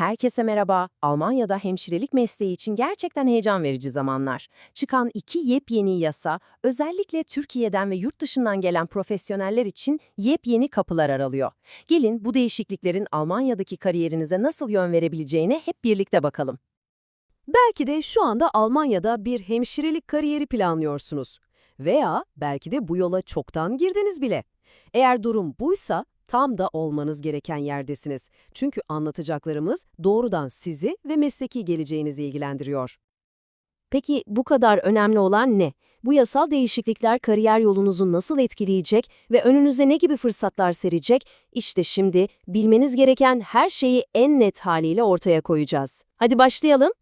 Herkese merhaba. Almanya'da hemşirelik mesleği için gerçekten heyecan verici zamanlar. Çıkan iki yepyeni yasa, özellikle Türkiye'den ve yurt dışından gelen profesyoneller için yepyeni kapılar aralıyor. Gelin bu değişikliklerin Almanya'daki kariyerinize nasıl yön verebileceğine hep birlikte bakalım. Belki de şu anda Almanya'da bir hemşirelik kariyeri planlıyorsunuz. Veya belki de bu yola çoktan girdiniz bile. Eğer durum buysa tam da olmanız gereken yerdesiniz. Çünkü anlatacaklarımız doğrudan sizi ve mesleki geleceğinizi ilgilendiriyor. Peki bu kadar önemli olan ne? Bu yasal değişiklikler kariyer yolunuzu nasıl etkileyecek ve önünüze ne gibi fırsatlar serecek? İşte şimdi bilmeniz gereken her şeyi en net haliyle ortaya koyacağız. Hadi başlayalım.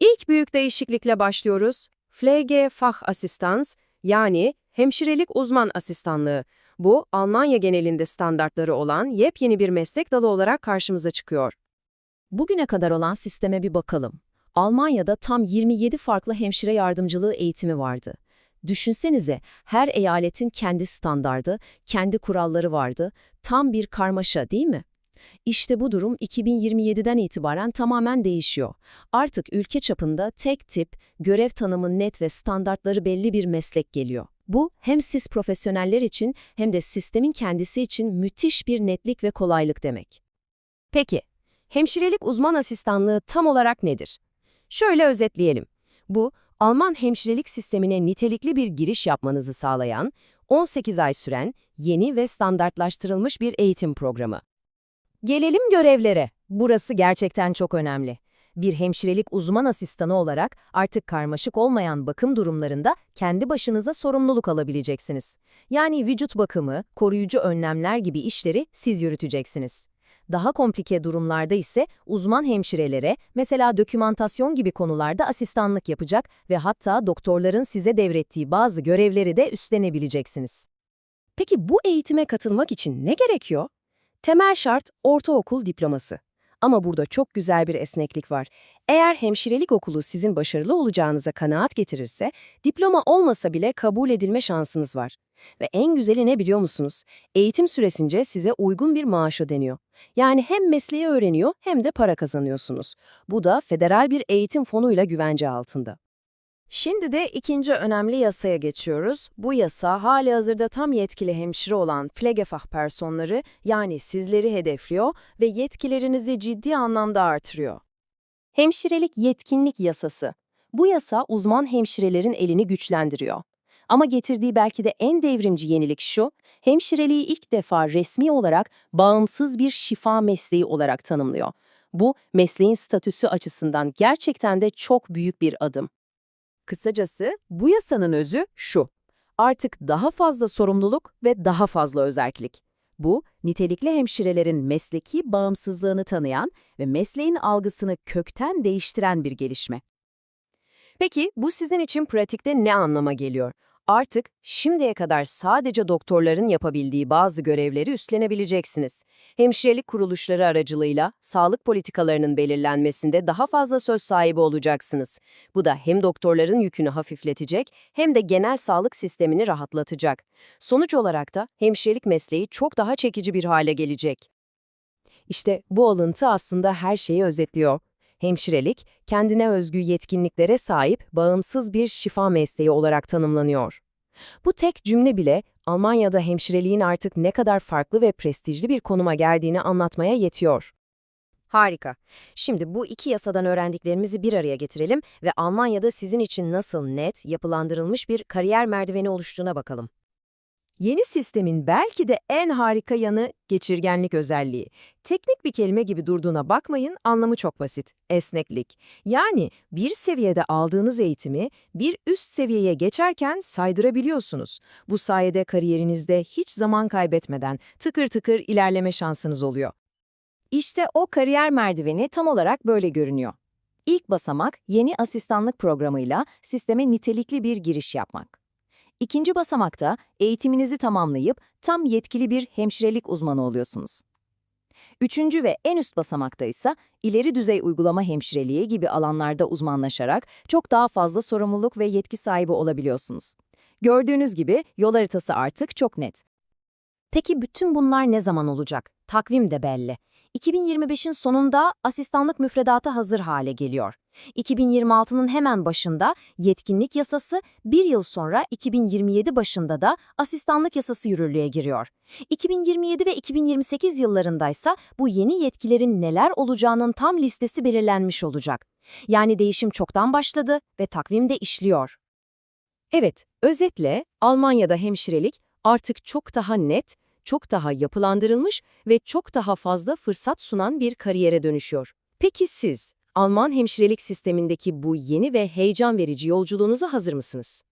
İlk büyük değişiklikle başlıyoruz. Pflegefachassistans yani hemşirelik uzman asistanlığı. Bu, Almanya genelinde standartları olan yepyeni bir meslek dalı olarak karşımıza çıkıyor. Bugüne kadar olan sisteme bir bakalım. Almanya'da tam 27 farklı hemşire yardımcılığı eğitimi vardı. Düşünsenize, her eyaletin kendi standardı, kendi kuralları vardı. Tam bir karmaşa değil mi? İşte bu durum 2027'den itibaren tamamen değişiyor. Artık ülke çapında tek tip, görev tanımı net ve standartları belli bir meslek geliyor. Bu hem siz profesyoneller için hem de sistemin kendisi için müthiş bir netlik ve kolaylık demek. Peki, hemşirelik uzman asistanlığı tam olarak nedir? Şöyle özetleyelim. Bu, Alman hemşirelik sistemine nitelikli bir giriş yapmanızı sağlayan, 18 ay süren yeni ve standartlaştırılmış bir eğitim programı. Gelelim görevlere. Burası gerçekten çok önemli. Bir hemşirelik uzman asistanı olarak artık karmaşık olmayan bakım durumlarında kendi başınıza sorumluluk alabileceksiniz. Yani vücut bakımı, koruyucu önlemler gibi işleri siz yürüteceksiniz. Daha komplike durumlarda ise uzman hemşirelere, mesela dokümantasyon gibi konularda asistanlık yapacak ve hatta doktorların size devrettiği bazı görevleri de üstlenebileceksiniz. Peki bu eğitime katılmak için ne gerekiyor? Temel şart ortaokul diploması. Ama burada çok güzel bir esneklik var. Eğer hemşirelik okulu sizin başarılı olacağınıza kanaat getirirse, diploma olmasa bile kabul edilme şansınız var. Ve en güzeli ne biliyor musunuz? Eğitim süresince size uygun bir maaş ödeniyor. Yani hem mesleği öğreniyor hem de para kazanıyorsunuz. Bu da federal bir eğitim fonuyla güvence altında. Şimdi de ikinci önemli yasaya geçiyoruz. Bu yasa hali hazırda tam yetkili hemşire olan Pflegefachpersonları yani sizleri hedefliyor ve yetkilerinizi ciddi anlamda artırıyor. Hemşirelik Yetkinlik Yasası. Bu yasa uzman hemşirelerin elini güçlendiriyor. Ama getirdiği belki de en devrimci yenilik şu, hemşireliği ilk defa resmi olarak bağımsız bir şifa mesleği olarak tanımlıyor. Bu, mesleğin statüsü açısından gerçekten de çok büyük bir adım. Kısacası bu yasanın özü şu. Artık daha fazla sorumluluk ve daha fazla özerklik. Bu, nitelikli hemşirelerin mesleki bağımsızlığını tanıyan ve mesleğin algısını kökten değiştiren bir gelişme. Peki bu sizin için pratikte ne anlama geliyor? Artık şimdiye kadar sadece doktorların yapabildiği bazı görevleri üstlenebileceksiniz. Hemşirelik kuruluşları aracılığıyla sağlık politikalarının belirlenmesinde daha fazla söz sahibi olacaksınız. Bu da hem doktorların yükünü hafifletecek hem de genel sağlık sistemini rahatlatacak. Sonuç olarak da hemşirelik mesleği çok daha çekici bir hale gelecek. İşte bu alıntı aslında her şeyi özetliyor. Hemşirelik, kendine özgü yetkinliklere sahip bağımsız bir şifa mesleği olarak tanımlanıyor. Bu tek cümle bile Almanya'da hemşireliğin artık ne kadar farklı ve prestijli bir konuma geldiğini anlatmaya yetiyor. Harika. Şimdi bu iki yasadan öğrendiklerimizi bir araya getirelim ve Almanya'da sizin için nasıl net, yapılandırılmış bir kariyer merdiveni oluştuğuna bakalım. Yeni sistemin belki de en harika yanı geçirgenlik özelliği. Teknik bir kelime gibi durduğuna bakmayın, anlamı çok basit. Esneklik. Yani bir seviyede aldığınız eğitimi bir üst seviyeye geçerken saydırabiliyorsunuz. Bu sayede kariyerinizde hiç zaman kaybetmeden tıkır tıkır ilerleme şansınız oluyor. İşte o kariyer merdiveni tam olarak böyle görünüyor. İlk basamak yeni asistanlık programıyla sisteme nitelikli bir giriş yapmak. İkinci basamakta eğitiminizi tamamlayıp tam yetkili bir hemşirelik uzmanı oluyorsunuz. Üçüncü ve en üst basamakta ise ileri düzey uygulama hemşireliği gibi alanlarda uzmanlaşarak çok daha fazla sorumluluk ve yetki sahibi olabiliyorsunuz. Gördüğünüz gibi yol haritası artık çok net. Peki bütün bunlar ne zaman olacak? Takvim de belli. 2025'in sonunda asistanlık müfredatı hazır hale geliyor. 2026'nın hemen başında yetkinlik yasası, bir yıl sonra 2027 başında da asistanlık yasası yürürlüğe giriyor. 2027 ve 2028 yıllarındaysa bu yeni yetkilerin neler olacağının tam listesi belirlenmiş olacak. Yani değişim çoktan başladı ve takvimde işliyor. Evet, özetle Almanya'da hemşirelik artık çok daha net, çok daha yapılandırılmış ve çok daha fazla fırsat sunan bir kariyere dönüşüyor. Peki siz, Alman hemşirelik sistemindeki bu yeni ve heyecan verici yolculuğunuza hazır mısınız?